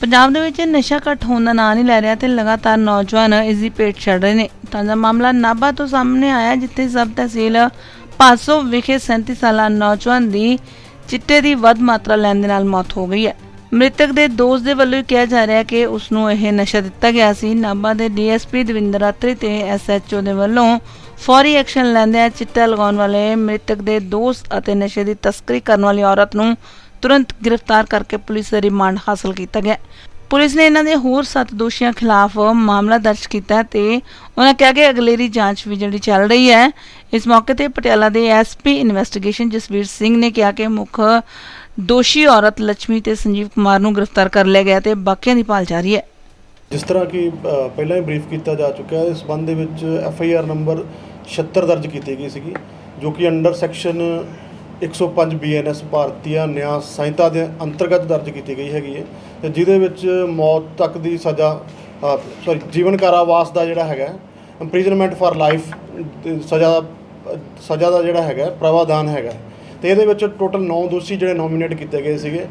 ਪੰਜਾਬ ਦੇ ਵਿੱਚ ਨਸ਼ਾ ਘੱਟ ਹੋਣ ਦਾ ਨਾਂ ਨਹੀਂ ਲੈ ਰਿਹਾ ਤੇ ਲਗਾਤਾਰ ਨੌਜਵਾਨ ਇਸ ਦੀ ਪੇਟ ਛੱਡ ਰਹੇ ਨੇ। ਤਾਜ਼ਾ ਮਾਮਲਾ ਨਾਭਾ ਤੋਂ ਸਾਹਮਣੇ ਆਇਆ, ਜਿੱਥੇ ਸਬ ਤਹਿਸੀਲ ਪਾਸੋ ਵਿਖੇ 37 ਸਾਲਾ ਨੌਜਵਾਨ ਦੀ ਚਿੱਟੇ ਦੀ ਵੱਧ ਮਾਤਰਾ ਲੈਣ ਦੇ ਨਾਲ ਮੌਤ ਹੋ ਗਈ ਹੈ। ਮ੍ਰਿਤਕ ਦੇ ਦੋਸਤ ਦੇ ਵੱਲੋਂ ਕਿਹਾ ਜਾ ਰਿਹਾ ਕਿ ਉਸ ਨੂੰ ਇਹ ਨਸ਼ਾ ਦਿੱਤਾ ਗਿਆ ਸੀ। ਨਾਭਾ ਦੇ ਡੀਐਸਪੀ ਦਵਿੰਦਰ ਰਾਤਰੀ ਤੇ ਐਸਐਚਓ ਦੇ ਵੱਲੋਂ ਫੌਰੀ ਐਕਸ਼ਨ ਲੈਂਦਿਆਂ ਚਿੱਟਾ ਲਗਾਉਣ ਵਾਲੇ ਮ੍ਰਿਤਕ ਦੇ ਦੋਸਤ ਅਤੇ ਨਸ਼ੇ ਦੀ ਤਸਕਰੀ ਕਰਨ ਵਾਲੀ ਔਰਤ ਨੂੰ ਤੁਰੰਤ ਗ੍ਰਿਫਤਾਰ ਕਰਕੇ ਪੁਲਿਸ ਦੇ ਰਿਮਾਂਡ ਹਾਸਲ ਕੀਤਾ ਗਿਆ। ਪੁਲਿਸ ਨੇ ਇਹਨਾਂ ਦੇ ਹੋਰ 7 ਦੋਸ਼ੀਆਂ ਖਿਲਾਫ ਮਾਮਲਾ ਦਰਜ ਕੀਤਾ ਤੇ ਉਹਨਾਂ ਕਿਹਾ ਕਿ ਅਗਲੇਰੀ ਜਾਂਚ ਵੀ ਜਿਹੜੀ ਚੱਲ ਰਹੀ ਹੈ। ਇਸ ਮੌਕੇ ਤੇ ਪਟਿਆਲਾ ਦੇ ਐਸਪੀ ਇਨਵੈਸਟੀਗੇਸ਼ਨ ਜਸਵੀਰ ਸਿੰਘ ਨੇ ਕਿਹਾ ਕਿ ਮੁੱਖ ਦੋਸ਼ੀ ਔਰਤ ਲక్ష్ਮੀ ਤੇ ਸੰਜੀਵ ਕੁਮਾਰ ਨੂੰ ਗ੍ਰਿਫਤਾਰ ਕਰ ਲਿਆ ਗਿਆ ਤੇ ਬਾਕੀਆਂ ਦੀ ਭਾਲ ਜਾਰੀ ਹੈ। ਜਿਸ ਤਰ੍ਹਾਂ ਕਿ ਪਹਿਲਾਂ ਹੀ ਬਰੀਫ ਕੀਤਾ ਜਾ ਚੁੱਕਾ ਹੈ, ਇਸ ਸੰਬੰਧ ਦੇ ਵਿੱਚ ਐਫ ਆਈ ਆਰ ਨੰਬਰ 76 ਦਰਜ ਕੀਤੀ ਗਈ ਸੀਗੀ, ਜੋ ਕਿ ਅੰਡਰ ਸੈਕਸ਼ਨ 105 ਬੀਐਨਐਸ ਭਾਰਤੀ ਨਿਆਂ ਸੰਹਿਤਾ ਦੇ ਅੰਤਰਗਤ ਦਰਜ ਕੀਤੀ ਗਈ ਹੈਗੀ ਹੈ ਤੇ ਜਿਹਦੇ ਵਿੱਚ ਮੌਤ ਤੱਕ ਦੀ ਸਜ਼ਾ ਸੌਰੀ ਜੀਵਨ ਕਾਰਾਵਾਸ ਦਾ ਜਿਹੜਾ ਹੈਗਾ ਇੰਪ੍ਰਿਜ਼ਨਮੈਂਟ ਫਾਰ ਲਾਈਫ ਸਜ਼ਾ ਦਾ ਸਜ਼ਾ ਦਾ ਜਿਹੜਾ ਹੈਗਾ ਪ੍ਰਾਵਧਾਨ ਹੈਗਾ ਤੇ ਇਹਦੇ ਵਿੱਚ ਟੋਟਲ 9 ਦੋਸ਼ੀ ਜਿਹੜੇ ਨੋਮੀਨੇਟ ਕੀਤੇ ਗਏ ਸੀਗੇ।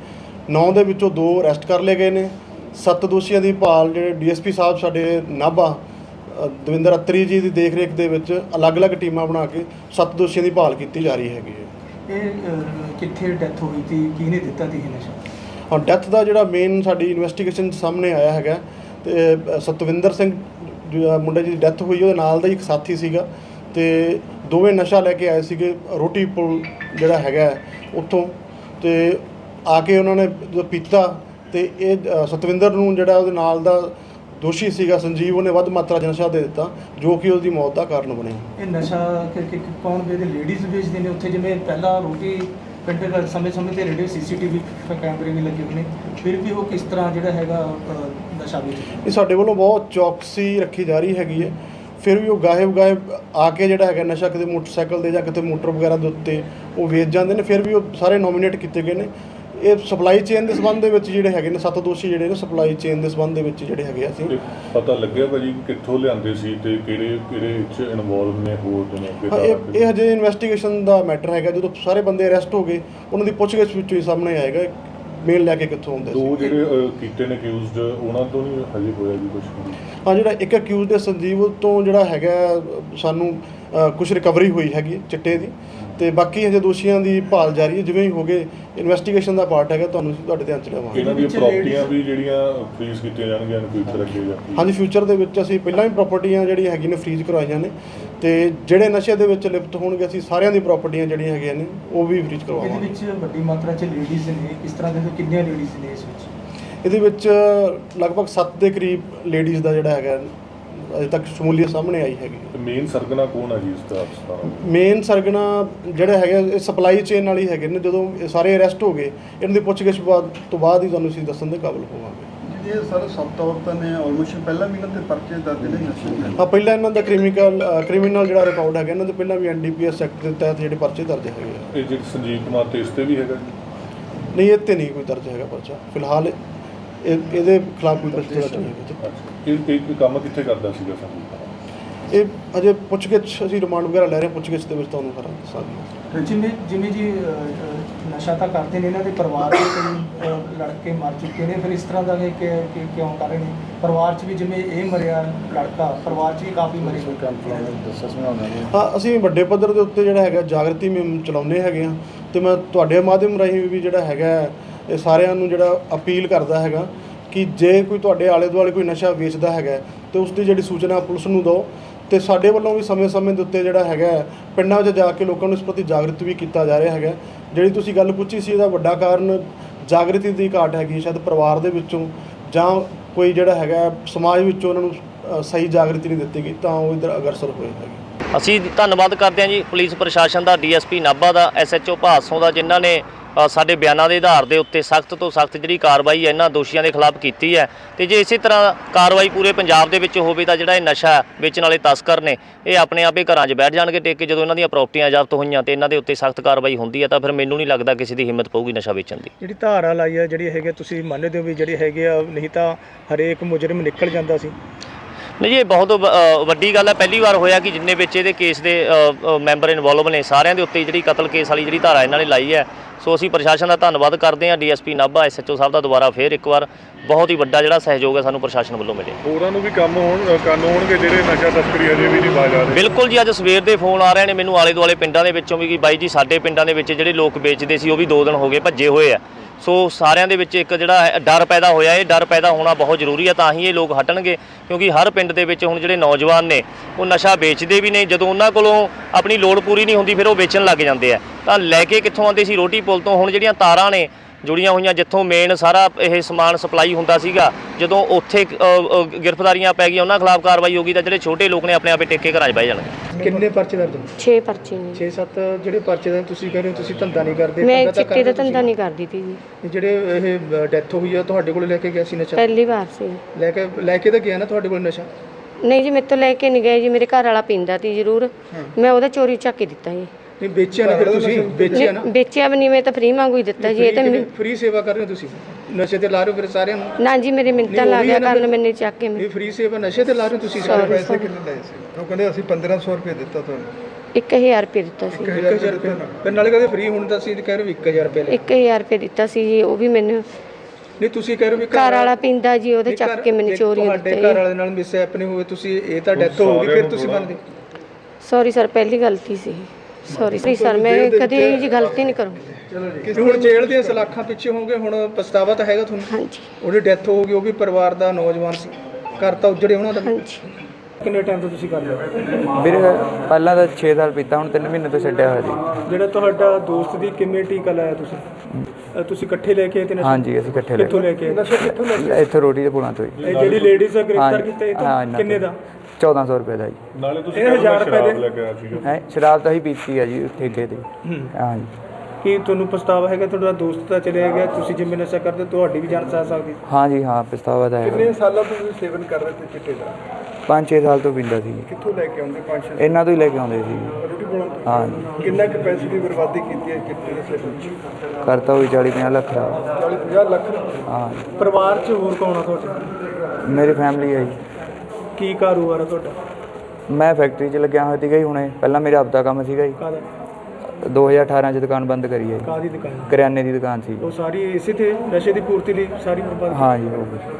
9 ਦੇ ਵਿੱਚੋਂ 2 ਅਰੈਸਟ ਕਰ ਲਏ ਗਏ ਨੇ। ਸੱਤ ਦੋਸ਼ੀਆਂ ਦੀ ਭਾਲ ਜਿਹੜੇ ਡੀਐਸਪੀ ਸਾਹਿਬ ਸਾਡੇ ਨਾਭਾ ਦਵਿੰਦਰ ਅਤਰੀ ਜੀ ਦੀ ਦੇਖਰੇਖ ਦੇ ਵਿੱਚ ਅਲੱਗ-ਅਲੱਗ ਟੀਮਾਂ ਬਣਾ ਕੇ ਸੱਤ ਦੋਸ਼ੀਆਂ ਦੀ ਭਾਲ ਕੀਤੀ ਜਾ ਰਹੀ ਹੈਗੀ ਹੈ। ਇਹ ਕਿੱਥੇ ਡੈਥ ਹੋਈ ਸੀ, ਕਿਹਨੇ ਦਿੱਤਾ ਸੀ ਇਹ ਨਸ਼ਾ? ਹਾਂ ਡੈਥ ਦਾ ਜਿਹੜਾ ਮੇਨ ਸਾਡੀ ਇਨਵੈਸਟੀਗੇਸ਼ਨ ਸਾਹਮਣੇ ਆਇਆ ਹੈਗਾ, ਤੇ ਸਤਵਿੰਦਰ ਸਿੰਘ ਜੋ ਆ ਮੁੰਡੇ ਜੀ ਦੀ ਡੈਥ ਹੋਈ, ਉਹਦੇ ਨਾਲ ਦਾ ਹੀ ਇੱਕ ਸਾਥੀ ਸੀਗਾ, ਤੇ ਦੋਵੇਂ ਨਸ਼ਾ ਲੈ ਕੇ ਆਏ ਸੀਗੇ, ਰੋਟੀ ਪੁਲ ਜਿਹੜਾ ਹੈਗਾ ਉੱਥੋਂ, ਤੇ ਆ ਕੇ ਉਹਨਾਂ ਨੇ ਜਦੋਂ ਪੀਤਾ, ਤੇ ਇਹ ਸਤਵਿੰਦਰ ਨੂੰ ਜਿਹੜਾ ਉਹਦੇ ਨਾਲ ਦਾ ਦੋਸ਼ੀ ਸੀਗਾ ਸੰਜੀਵ ਉਹਨੇ ਵੱਧ ਮਾਤਰਾ 'ਚ ਨਸ਼ਾ ਦੇ ਦਿੱਤਾ ਜੋ ਕਿ ਉਹਦੀ ਮੌਤ ਦਾ ਕਾਰਨ ਬਣਿਆ। ਇਹ ਨਸ਼ਾ ਕਿ ਕਿ- ਕੌਣ ਵੇਚਦੇ ਲੇਡੀਜ਼ ਵੇਚਦੇ ਨੇ ਉੱਥੇ ਜਿਵੇਂ ਪਹਿਲਾਂ ਰੋਟੀ ਪਿੰਡ ਦਾ ਸਮੇਂ ਸਮੇਂ ਤੇ ਰੇਡੀਓ ਸੀਸੀਟੀਵੀ ਕੈਮਰੇ ਵੀ ਲੱਗੇ ਹੋਏ ਨੇ। ਫਿਰ ਵੀ ਉਹ ਕਿਸ ਤਰ੍ਹਾਂ ਜਿਹੜਾ ਹੈਗਾ ਨਸ਼ਾ ਵੇਚਦੇ ਇਹ ਸਾਡੇ ਵੱਲੋਂ ਬਹੁਤ ਚੌਕਸੀ ਰੱਖੀ ਜਾ ਰਹੀ ਹੈਗੀ ਹੈ। ਫਿਰ ਵੀ ਉਹ ਗਾਇਬ ਗਾਇਬ ਆ ਕੇ ਜਿਹੜਾ ਹੈਗਾ ਨਸ਼ਾ ਕਿਤੇ ਮੋਟਰਸਾਈਕਲ ਦੇ ਜਾਂ ਕਿਤੇ ਮੋਟਰ ਵਗੈਰਾ ਦੇ ਉੱਤੇ ਉਹ ਵੇਚ ਜਾਂਦੇ ਨੇ। ਫਿਰ ਵੀ ਉਹ ਸਾਰੇ ਨੋਮੀਨੇਟ ਕੀਤੇ ਗਏ ਨੇ। ਇਹ ਸਪਲਾਈ ਚੇਨ ਦੇ ਸੰਬੰਧ ਦੇ ਵਿੱਚ ਜਿਹੜੇ ਹੈਗੇ ਨੇ ਸੱਤ ਦੋਸ਼ੀ ਜਿਹੜੇ ਨੇ ਸਪਲਾਈ ਚੇਨ ਦੇ ਸੰਬੰਧ ਦੇ ਵਿੱਚ ਜਿਹੜੇ ਹੈਗੇ ਆ ਅਸੀਂ। ਪਤਾ ਲੱਗਿਆ ਭਾਜੀ ਕਿੱਥੋਂ ਲਿਆਂਦੇ ਸੀ ਤੇ ਕਿਹੜੇ ਕਿਹੜੇ ਵਿੱਚ ਇਨਵੋਲਵ ਨੇ ਹੋਰ ਹਾਂ, ਇਹ ਇਹ ਹਜੇ ਇਨਵੈਸਟੀਗੇਸ਼ਨ ਦਾ ਮੈਟਰ ਹੈਗਾ। ਜਦੋਂ ਸਾਰੇ ਬੰਦੇ ਅਰੈਸਟ ਹੋ ਗਏ ਉਹਨਾਂ ਦੀ ਪੁੱਛਗਿੱਛ ਵਿੱਚੋਂ ਹੀ ਸਾਹਮਣੇ ਆਏਗਾ ਮੇਲ ਲੈ ਕੇ ਕਿੱਥੋਂ ਆਉਂਦੇ ਸੀ। ਦੋ ਜਿਹੜੇ ਕੀਤੇ ਨੇ ਅਕਿਊਜ਼ਡ ਉਹਨਾਂ ਤੋਂ ਨਹੀਂ ਹਜੇ ਹੋਇਆ ਜੀ ਕੁਝ ਹਾਂ ਜਿਹੜਾ ਇੱਕ ਅਕਿਊਜ਼ ਦੇ ਸੰਜੀਵ ਤੋਂ ਜਿਹੜਾ ਹੈਗਾ ਸਾਨੂੰ ਕੁਝ ਰਿਕਵਰੀ ਹੋਈ ਹੈਗੀ ਹੈ ਚਿੱਟੇ ਦੀ। ਤੇ ਬਾਕੀ ਹਜੇ ਦੋਸ਼ੀਆਂ ਦੀ ਭਾਲ ਜਾਰੀ ਹੈ ਜਿਵੇਂ ਹੀ ਹੋਗੇ ਇਨਵੈਸਟੀਗੇਸ਼ਨ ਦਾ ਪਾਰਟ ਹੈਗਾ ਤੁਹਾਨੂੰ ਤੁਹਾਡੇ ਧਿਆਨ ਚ ਲਿਆਵਾਂਗੇ। ਇਹਨਾਂ ਦੀਆਂ ਪ੍ਰਾਪਰਟੀਆਂ ਵੀ ਜਿਹੜੀਆਂ ਫ੍ਰੀਜ਼ ਕੀਤੀਆਂ ਜਾਣਗੀਆਂ ਫਿਊਚਰ ਅੱਗੇ ਜਾ ਹਾਂਜੀ ਫਿਊਚਰ ਦੇ ਵਿੱਚ ਅਸੀਂ ਪਹਿਲਾਂ ਵੀ ਪ੍ਰਾਪਰਟੀਆਂ ਜਿਹੜੀਆਂ ਹੈਗੀਆਂ ਨੇ ਫ੍ਰੀਜ਼ ਕਰਵਾਈਆਂ ਨੇ। ਤੇ ਜਿਹੜੇ ਨਸ਼ੇ ਦੇ ਵਿੱਚ ਲਿਪਤ ਹੋਣਗੇ ਅਸੀਂ ਸਾਰਿਆਂ ਦੀ ਪ੍ਰਾਪਰਟੀਆਂ ਜਿਹੜੀਆਂ ਹੈਗੀਆਂ ਨੇ ਉਹ ਵੀ ਫ੍ਰੀਜ਼ ਇਹਦੇ ਕਰਵਾਵਾਂਗੇ। ਵਿੱਚ ਵੱਡੀ ਮਾਤਰਾ 'ਚ ਲੇਡੀਜ਼ ਨੇ ਕਿਸ ਤਰ੍ਹਾਂ ਦੇ ਕਿੰਨੀਆਂ ਲੇਡੀਜ਼ ਨੇ ਇਸ ਵਿੱਚ? ਇਹਦੇ ਵਿੱਚ ਲਗਭਗ 7 ਦੇ ਕਰੀਬ ਲੇਡੀਜ਼ ਦਾ ਜਿਹੜਾ ਹੈਗਾ ਅਜੇ ਤੱਕ ਸ਼ਮੂਲੀਅਤ ਸਾਹਮਣੇ ਆਈ ਹੈਗੀ। ਤੇ ਮੇਨ ਸਰਗਨਾ ਕੌਣ ਹੈ ਜੀ ਇਸ ਦਾ ਸਾਰਾ? ਮੇਨ ਸਰਗਨਾ ਜਿਹੜਾ ਹੈਗਾ ਇਹ ਸਪਲਾਈ ਚੇਨ ਵਾਲੀ ਹੈਗੇ ਨੇ। ਜਦੋਂ ਇਹ ਸਾਰੇ ਅਰੈਸਟ ਹੋ ਗਏ ਇਹਨਾਂ ਦੀ ਪੁੱਛਗਿੱਛ ਬਾਅਦ ਤੋਂ ਬਾਅਦ ਹੀ ਤੁਹਾਨੂੰ ਅਸੀਂ ਦੱਸਣ ਦੇ ਕਾਬਿਲ ਹੋਵਾਂਗੇ। ਜਿਹੜੇ ਸਾਰੇ ਸੱਤ ਔਰਤਾਂ ਨੇ ਆਲਮੋਸਟ ਪਹਿਲਾਂ ਵੀ ਇਹਨਾਂ ਦੇ ਪਰਚੇ ਦਰਜ ਨੇ ਨਸ਼ੇ ਦੇ ਹਾਂ ਪਹਿਲਾਂ ਇਹਨਾਂ ਦਾ ਕ੍ਰਿਮੀਨਲ ਕ੍ਰਿਮੀਨਲ ਜਿਹੜਾ ਰਿਕਾਰਡ ਹੈਗਾ ਇਹਨਾਂ ਦੇ ਪਹਿਲਾਂ ਵੀ ਐਨਡੀਪੀਐਸ ਐਕਟ ਦੇ ਤਹਿਤ ਜਿਹੜੇ ਪਰਚੇ ਦਰਜ ਹੈਗੇ ਆ। ਇਹ ਜਿਹੜੀ ਸੰਜੀਵ ਕੁਮਾਰ ਤੇ ਇਸ ਤੇ ਵੀ ਹੈਗਾ ਜੀ? ਨਹੀਂ ਇਹ ਤੇ ਨਹੀਂ ਕੋਈ ਦਰਜ ਹੈਗਾ ਪਰਚਾ। ਫਿਲਹਾਲ ਇਹ ਇਹਦੇ ਖਿਲਾਫ ਕੋਈ ਪਰਚਾ ਅੱਛਾ ਇਹ ਇਹ ਕੰਮ ਕਿੱਥੇ ਕਰਦਾ ਸੀਗਾ ਕੁਮਾਰ ਇਹ ਅਜੇ ਪੁੱਛਗਿੱਛ ਅਸੀਂ ਰਿਮਾਂਡ ਵਗੈਰਾ ਲੈ ਰਹੇ ਹਾਂ ਪੁੱਛਗਿੱਛ ਦੇ ਵਿੱਚ ਤੁਹਾਨੂੰ ਸਾਰਾ ਦੱਸਾਂਗੇ। ਜਿਵੇਂ ਜਿਵੇਂ ਜੀ ਅਹ, ਨਸ਼ਾ ਤਾਂ ਕਰਦੇ ਨੇ ਇਹਨਾਂ ਦੇ ਪਰਿਵਾਰ ਦੇ ਕਈ ਲੜਕੇ ਮਰ ਚੁੱਕੇ ਨੇ ਫਿਰ ਇਸ ਤਰ੍ਹਾਂ ਦਾ ਇਹ ਕਿ ਕਿ- ਕਿਉਂ ਕਰ ਰਹੇ ਨੇ? ਪਰਿਵਾਰ 'ਚ ਵੀ ਜਿਵੇਂ ਇਹ ਮਰਿਆ ਲੜਕਾ ਪਰਿਵਾਰ 'ਚ ਵੀ ਕਾਫੀ ਮਰੇ ਹੋਏ। ਦੱਸਿਆ ਸਮਝਾਉਂਦਾ ਨੇ। ਹਾਂ ਅਸੀਂ ਵੱਡੇ ਪੱਧਰ ਦੇ ਉੱਤੇ ਜਿਹੜਾ ਹੈਗਾ ਜਾਗਰਤੀ ਮੁਹਿੰਮ ਚਲਾਉਂਦੇ ਹੈਗੇ ਆ ਤੇ ਮੈਂ ਤੁਹਾਡੇ ਮਾਧਿਅਮ ਰਾਹੀਂ ਵੀ ਜਿਹੜਾ ਹੈਗਾ ਇਹ ਸਾਰਿਆਂ ਨੂੰ ਜਿਹੜਾ ਅਪੀਲ ਕਰਦਾ ਹੈਗਾ ਕਿ ਜੇ ਕੋਈ ਤੁਹਾਡੇ ਆਲੇ ਦੁਆਲੇ ਕੋਈ ਨਸ਼ਾ ਵੇਚਦਾ ਹੈਗਾ ਤੇ ਉਸ ਦੀ ਜਿਹੜੀ ਸੂਚਨਾ ਪੁਲਿਸ ਨੂੰ ਦਿਓ ਤੇ ਸਾਡੇ ਵੱਲੋਂ ਵੀ ਸਮੇਂ-ਸਮੇਂ ਦੇ ਉੱਤੇ ਜਿਹੜਾ ਹੈਗਾ ਪਿੰਡਾਂ 'ਚ ਜਾ ਕੇ ਲੋਕਾਂ ਨੂੰ ਇਸ ਪ੍ਰਤੀ ਜਾਗਰਿਤ ਵੀ ਕੀਤਾ ਜਾ ਰਿਹਾ ਹੈਗਾ ਜਿਹੜੀ ਤੁਸੀਂ ਗੱਲ ਪੁੱਛੀ ਸੀ, ਇਹਦਾ ਵੱਡਾ ਕਾਰਨ ਜਾਗਰਤੀ ਦੀ ਘਾਟ ਹੈਗੀ ਸ਼ਾਇਦ ਪਰਿਵਾਰ ਦੇ ਵਿੱਚੋਂ ਜਾਂ ਕੋਈ ਜਿਹੜਾ ਹੈਗਾ ਸਮਾਜ ਵਿੱਚੋਂ ਉਹਨਾਂ ਨੂੰ ਸਹੀ ਜਾਗਰਤੀ ਨਹੀਂ ਦਿੱਤੀ ਗਈ, ਤਾਂ ਉਹ ਇਧਰ ਅਗਰਸਰ ਹੋਏ ਹੈਗੇ ਅਸੀਂ ਧੰਨਵਾਦ ਕਰਦੇ ਹਾਂ ਜੀ ਪੁਲਿਸ ਪ੍ਰਸ਼ਾਸਨ ਦਾ, ਡੀਐਸਪੀ ਨਾਭਾ ਦਾ, ਐਸਐਚਓ ਭਾਸੋਂ ਦਾ, ਜਿਨ੍ਹਾਂ ਨੇ ਸਾਡੇ ਬਿਆਨਾਂ ਦੇ ਆਧਾਰ ਦੇ ਉੱਤੇ ਸਖਤ ਤੋਂ ਸਖਤ ਜਿਹੜੀ ਕਾਰਵਾਈ ਹੈ ਇਹਨਾਂ ਦੋਸ਼ੀਆਂ ਦੇ ਖਿਲਾਫ ਕੀਤੀ ਹੈ। ਤੇ ਜੇ ਇਸੇ ਤਰ੍ਹਾਂ ਕਾਰਵਾਈ ਪੂਰੇ ਪੰਜਾਬ ਦੇ ਵਿੱਚ ਹੋਵੇ ਤਾਂ ਜਿਹੜਾ ਇਹ ਨਸ਼ਾ ਵੇਚਣ ਵਾਲੇ ਤਸਕਰ ਨੇ ਇਹ ਆਪਣੇ ਆਪੇ ਘਰਾਂ 'ਚ ਬੈਠ ਜਾਣਗੇ ਟੇਕ ਕੇ। ਜਦੋਂ ਇਹਨਾਂ ਦੀਆਂ ਪ੍ਰਾਪਰਟੀਆਂ ਜ਼ਬਤ ਹੋਈਆਂ ਤੇ ਇਹਨਾਂ ਦੇ ਉੱਤੇ ਸਖਤ ਕਾਰਵਾਈ ਹੁੰਦੀ ਹੈ ਤਾਂ ਫਿਰ ਮੈਨੂੰ ਨਹੀਂ ਲੱਗਦਾ ਕਿਸੇ ਦੀ ਹਿੰਮਤ ਪਊਗੀ ਨਸ਼ਾ ਵੇਚਣ ਦੀ। ਜਿਹੜੀ ਧਾਰਾ ਲਾਈ ਆ ਜਿਹੜੀ ਹੈਗੇ ਤੁਸੀਂ ਮੰਨਦੇ ਹੋ ਵੀ ਜਿਹੜੇ ਹੈਗੇ ਆ ਨਹੀਂ ਤਾਂ ਹਰੇਕ ਮੁਜਰਮ ਨਿਕਲ ਜਾਂਦਾ ਸੀ। ਨਹੀਂ ਇਹ ਬਹੁਤ ਵੱਡੀ ਗੱਲ ਹੈ। ਪਹਿਲੀ ਵਾਰ ਹੋਇਆ ਕਿ ਜਿੰਨੇ ਵਿੱਚ ਇਹਦੇ ਕੇਸ ਦੇ ਮੈਂਬਰ ਇਨਵੋਲਵ ਨੇ ਸਾਰਿਆਂ ਦੇ ਉੱਤੇ ਜਿਹੜੀ ਕਤਲ ਕੇਸ ਵਾਲੀ ਜਿਹੜੀ ਧਾਰਾ ਇਹਨਾਂ ਨੇ ਲਾਈ ਹੈ ਸੋ ਅਸੀਂ ਪ੍ਰਸ਼ਾਸਨ ਦਾ ਧੰਨਵਾਦ ਕਰਦੇ ਹਾਂ ਡੀਐਸਪੀ ਨਾਭਾ ਐਸਐਚਓ ਸਾਹਿਬ ਦਾ ਦੁਬਾਰਾ ਫੇਰ ਇੱਕ ਵਾਰ ਬਹੁਤ ਹੀ ਵੱਡਾ ਜਿਹੜਾ ਸਹਿਯੋਗ ਹੈ ਸਾਨੂੰ ਪ੍ਰਸ਼ਾਸਨ ਵੱਲੋਂ ਮਿਲਿਆ। ਹੋਰਾਂ ਨੂੰ ਵੀ ਕੰਮ ਹੋਣ ਕੰਨ ਹੋਣਗੇ ਜਿਹੜੇ ਨਸ਼ਾ ਤਸਕਰੀ ਅਜੇ ਵੀ ਨਹੀਂ ਬਾਜ ਆ ਰਹੇ। ਬਿਲਕੁਲ ਜੀ ਅੱਜ ਸਵੇਰ ਦੇ ਫੋਨ ਆ ਰਹੇ ਨੇ ਮੈਨੂੰ ਆਲੇ ਦੁਆਲੇ ਪਿੰਡਾਂ ਦੇ ਵਿੱਚੋਂ ਵੀ ਕਿ ਬਾਈ ਜੀ ਸਾਡੇ ਪਿੰਡਾਂ ਦੇ ਵਿੱਚ ਜਿਹੜੇ ਲੋਕ ਵੇਚਦੇ ਸੀ ਉਹ ਵੀ 2 ਦਿਨ ਹੋ ਗਏ ਭੱਜੇ ਹੋਏ ਆ। ਸੋ ਸਾਰਿਆਂ ਦੇ ਵਿੱਚ ਇੱਕ ਜਿਹੜਾ ਡਰ ਪੈਦਾ ਹੋਇਆ ਇਹ ਡਰ ਪੈਦਾ ਹੋਣਾ ਬਹੁਤ ਜ਼ਰੂਰੀ ਹੈ ਤਾਂ ਹੀ ਇਹ ਲੋਕ ਹਟਣਗੇ ਕਿਉਂਕਿ ਹਰ ਪਿੰਡ ਦੇ ਵਿੱਚ ਹੁਣ ਜਿਹੜੇ ਨੌਜਵਾਨ ਨੇ ਉਹ ਨਸ਼ਾ ਵੇਚਦੇ ਵੀ ਨੇ ਜਦੋਂ ਉਹਨਾਂ ਕੋਲੋਂ ਆਪਣੀ ਲੋੜ ਪੂਰੀ ਨਹੀਂ ਹੁੰਦੀ ਫਿਰ ਉਹ ਵੇਚਣ ਲੱਗ ਜਾਂਦੇ ਆ। ਤਾਂ ਲੈ ਕੇ ਕਿੱਥੋਂ ਆਉਂਦੇ ਸੀ? ਰੋਟੀ ਪੁਲ ਤੋਂ ਹੁਣ ਜਿਹੜੀਆਂ ਤਾਰਾਂ ਨੇ ਜੁੜੀਆਂ ਹੋਈਆਂ ਜਿੱਥੋਂ ਮੇਨ ਸਾਰਾ ਇਹ ਸਮਾਨ ਸਪਲਾਈ ਹੁੰਦਾ ਸੀਗਾ ਜਦੋਂ ਉੱਥੇ ਗ੍ਰਿਫਤਾਰੀਆਂ ਪੈ ਗਈਆਂ ਉਹਨਾਂ ਖਿਲਾਫ ਕਾਰਵਾਈ ਹੋਗੀ ਤਾਂ ਜਿਹੜੇ ਛੋਟੇ ਲੋਕ ਨੇ ਆਪਣੇ ਆਪੇ ਟੇਕੇ ਘਰਾਂ 'ਚ ਬਹਿ ਜਾਣਗੇ। ਕਿੰਨੇ ਪਰਚੇ ਦਰਜ 6 ਪਰਚੇ ਨੇ। 6-7 ਜਿਹੜੇ ਪਰਚੇ ਦਾ ਤੁਸੀਂ ਕਹਿ ਰਹੇ ਹੋ ਤੁਸੀਂ ਧੰਦਾ ਨਹੀਂ ਕਰਦੇ ਮੈਂ ਚਿੱਟੇ ਦਾ ਧੰਦਾ ਨਹੀਂ ਕਰਦੀ ਤੀ ਜੀ। ਜਿਹੜੇ ਇਹ ਡੈਥ ਹੋਈ ਆ ਤੁਹਾਡੇ ਕੋਲ ਲੈ ਕੇ ਗਿਆ ਸੀ ਨਸ਼ਾ? ਪਹਿਲੀ ਵਾਰ ਸੀ। ਲੈ ਕੇ ਲੈ ਕੇ ਤਾਂ ਗਿਆ ਨਾ ਤੁਹਾਡੇ ਕੋਲ ਨਸ਼ਾ? ਨਹੀਂ ਜੀ ਮੇਰੇ ਤੋਂ ਲੈ ਕੇ ਨਹੀਂ ਗਏ ਜੀ ਮੇਰੇ ਘਰ ਵਾਲਾ ਪੀਂਦਾ ਤੀ ਜ਼ਰੂਰ। ਮੈਂ ਉਹਦਾ ਚੋਰੀ ਚੱਕ ਕੇ ਦਿੱਤਾ ਜੀ। ਨਹੀਂ ਵੇਚਿਆ ਨਾ ਫਿਰ ਤੁਸੀਂ? ਵੇਚਿਆ ਨਾ? ਵੇਚਿਆ ਵੀ ਨਹੀਂ ਮੈਂ ਤਾਂ ਫ੍ਰੀ ਮੰਗੂ ਹੀ ਦਿੱਤਾ ਜੀ ਇਹ ਤਾਂ ਮੈਂ- ਫ੍ਰੀ ਸੇਵਾ ਕਰ ਰਹੇ ਹੋ ਤੁਸੀਂ? ਨਸ਼ੇ ਤੇ ਲਾ ਰਹੇ ਹੋ ਫਿਰ ਸਾਰਿਆਂ ਨੂੰ? ਨਾ ਜੀ ਮੇਰੇ ਮਿੰਤਾਂ ਲਾ ਨਾ ਕਰਨ। ਮੈਨੇ ਚੱਕ ਕੇ ਮੈਂ। ਇਹ ਫ੍ਰੀ ਸੇਵਾ ਨਸ਼ੇ ਤੇ ਲਾ ਰਹੇ ਹੋ ਤੁਸੀਂ ਸਾਰੇ? ਪੈਸੇ ਕਿੰਨੇ ਲਏ ਸੀ? ਉਹ ਕਹਿੰਦੇ ਅਸੀਂ 1500 ਰੁਪਏ ਦਿੱਤਾ ਤੁਹਾਨੂੰ। 1000 ਰੁਪਏ ਦਿੱਤਾ ਸੀ। 1000 ਰੁਪਏ ਫਿਰ ਨਾਲੇ ਕਹਿੰਦੇ ਫ੍ਰੀ ਹੁਣ ਤਾਂ ਅਸੀਂ ਕਹਿ ਰਹੇ ਹੋ 1000 ਰੁਪਏ ਲੈ। 1000 ਰੁਪਏ ਦਿੱਤਾ ਸੀ ਜੀ ਉਹ ਵੀ ਮੈਨੂੰ ਨਹੀਂ ਤੁਸੀਂ ਕਹਿ ਰਹੇ ਹੋ ਵੀ ਘਰ ਵਾਲਾ ਪੀਂਦਾ ਜੀ ਉਹਦੇ ਚੱਕ ਕੇ ਮੈਨੂੰ ਜੇ ਚੋਰੀ ਤੁਹਾਡੇ ਦਿੱਤਾ ਘਰ ਵਾਲੇ ਨਾਲ ਮਿਸ ਨਹੀਂ ਹੋਵੇ ਤੁਸੀਂ ਇਹ ਤਾਂ ਡੈਥ ਹੋ ਗਈ ਫਿਰ ਤੁਸੀਂ ਬੰਦੇ ਸੌਰੀ ਸਰ ਪਹਿਲੀ ਗਲਤੀ ਸੀ। ਸੌਰੀ ਸਰ ਮੈਂ ਕਦੇ ਇਹ ਜੀ ਗਲਤੀ ਨਹੀਂ ਕਰੂੰਗੀ। ਕਿਸੇ ਹੁਣ ਜੇਲ੍ਹ ਦੀਆਂ ਸਲਾਖਾਂ ਪਿੱਛੇ ਹੋਗੇ ਹੁਣ ਪਛਤਾਵਾ ਤਾਂ ਹੈਗਾ ਤੁਹਾਨੂੰ? ਹਾਂਜੀ। ਉਹਦੀ ਡੈਥ ਹੋ ਗਈ ਉਹ ਵੀ ਪਰਿਵਾਰ ਦਾ ਨੌਜਵਾਨ ਸੀ। ਘਰ ਤਾਂ ਉਜੜੇ ਉਹਨਾਂ ਦਾ ਹਾਂਜੀ। ਕਿੰਨੇ ਟਾਈਮ ਤੋਂ ਤੁਸੀਂ ਕਰ ਰਹੇ ਹੋ? ਵੀਰੇ ਪਹਿਲਾਂ ਤਾਂ 6 ਸਾਲ ਪੀਤਾ ਹੁਣ 3 ਮਹੀਨੇ ਤੋਂ ਛੱਡਿਆ ਹੋਇਆ ਜੀ। ਜਿਹੜਾ ਤੁਹਾਡਾ ਦੋਸਤ ਦੀ ਕਿਵੇਂ ਟੀਕਾ ਲਾਇਆ ਤੁਸੀਂ? ਤੁਸੀਂ ਇਕੱਠੇ ਲੈ ਕੇ ਆਏ ਤੇ ਨਸ਼ਾ ਹਾਂਜੀ ਅਸੀਂ ਇਕੱਠੇ ਲੈ ਕਿੱਥੋਂ ਲੈ ਕੇ ਨਸ਼ਾ ਕਿੱਥੋਂ ਲੈ ਕੇ ਇੱਥੇ ਰੋਟੀ ਦੇ ਪੁਲਾਂ ਤੋਂ ਹੀ? ਇਹ ਜਿਹੜੀ ਲੇਡੀਜ਼ ਦਾ ਗ੍ਰਿਫਤਾਰ ਕੀਤਾ ਇਹ ਤਾਂ। ਕਿੰਨੇ। ਦਾ? 1400 ਰੁਪਏ ਦਾ ਜੀ। ਨਾਲੇ ਤੁਸੀਂ ਇਹ ਕਹਿੰਦੇ ਹਜ਼ਾਰ ਰੁਪਏ ਸ਼ਰਾਬ ਦੇ- ਲੈ ਕੇ ਆਇਆ ਸੀਗਾ। ਹੈ ਸ਼ਰਾਬ ਤਾਂ ਹੀ ਪੀਤੀ ਆ ਜੀ ਠੇਕੇ ਤੇ। ਹਾਂਜੀ। ਕੀ ਤੁਹਾਨੂੰ ਪਛਤਾਵਾ ਹੈਗਾ ਤੁਹਾਡਾ ਦੋਸਤ ਤਾਂ ਚਲੇ ਗਿਆ ਤੁਸੀਂ ਜਿੰਮੇ ਨਸ਼ਾ ਕਰਦੇ ਤੁਹਾਡੀ ਵੀ ਜਾਨ ਜਾ ਸਕਦੀ ਹਾਂਜੀ ਹਾਂ ਪਛਤਾਵਾ ਤਾਂ ਹੈ ਸਾਲਾਂ ਤੋਂ ਤੁਸੀਂ ਸੇਵਨ ਕਰ ਰਹੇ ਤੇ ਚਿੱਟੇ ਦਾ? 5-6 ਸਾਲ ਤੋਂ ਪੀਂਦਾ ਸੀ। ਜੀ। ਕਿੱਥੋਂ ਲੈ ਕੇ ਆਉਂਦੇ ਪੰਜ ਛੇ ਇਹਨਾਂ ਤੋਂ ਹੀ ਲੈ ਕੇ ਆਉਂਦੇ ਸੀ। ਰੋਟੀ ਬਣਾਉਣ ਤੋਂ? ਹਾਂਜੀ ਕਿੰਨਾ ਕੁ ਪੈਸੇ ਦੀ ਬਰਬਾਦੀ ਕੀਤੀ ਹੈ ਚਿੱਟੇ ਦੇ ਸੇਵਨ ਚ ਕਰਤਾ ਹੋਈ 40-50 ਲੱਖ ਦਾ। 40 50 ਲੱਖ ਹਾਂ। ਪਰਿਵਾਰ 'ਚ ਹੋਰ ਕੌਣ ਆ ਤੁਹਾਡੇ? ਮੇਰੀ ਫੈਮਿਲੀ ਹੈ ਜੀ। ਕੀ ਕਾਰੋਬਾਰ ਆ ਤੁਹਾਡਾ? ਮੈਂ ਫੈਕਟਰੀ 'ਚ ਲੱਗਿਆ ਹੋਇਆ ਸੀਗਾ ਜੀ ਹੁਣੇ। ਪਹਿਲਾਂ ਮੇਰਾ ਆਪਦਾ ਕੰਮ ਸੀਗਾ ਜੀ। ਕਾਹਦਾ? 2018 'ਚ ਦੁਕਾਨ ਬੰਦ ਕਰੀ ਹੈ ਜੀ। ਕਾਹਦੀ ਦੁਕਾਨ? ਕਰਿਆਨੇ ਦੀ ਦੁਕਾਨ ਸੀ। ਉਹ ਸਾਰੀ ਇਸੇ ਤੇ ਨਸ਼ੇ ਦੀ ਪੂਰਤੀ ਲਈ ਸਾਰੀ ਬਰਬਾਦ? ਹਾਂ ਜੀ ਹੋ ਗਈ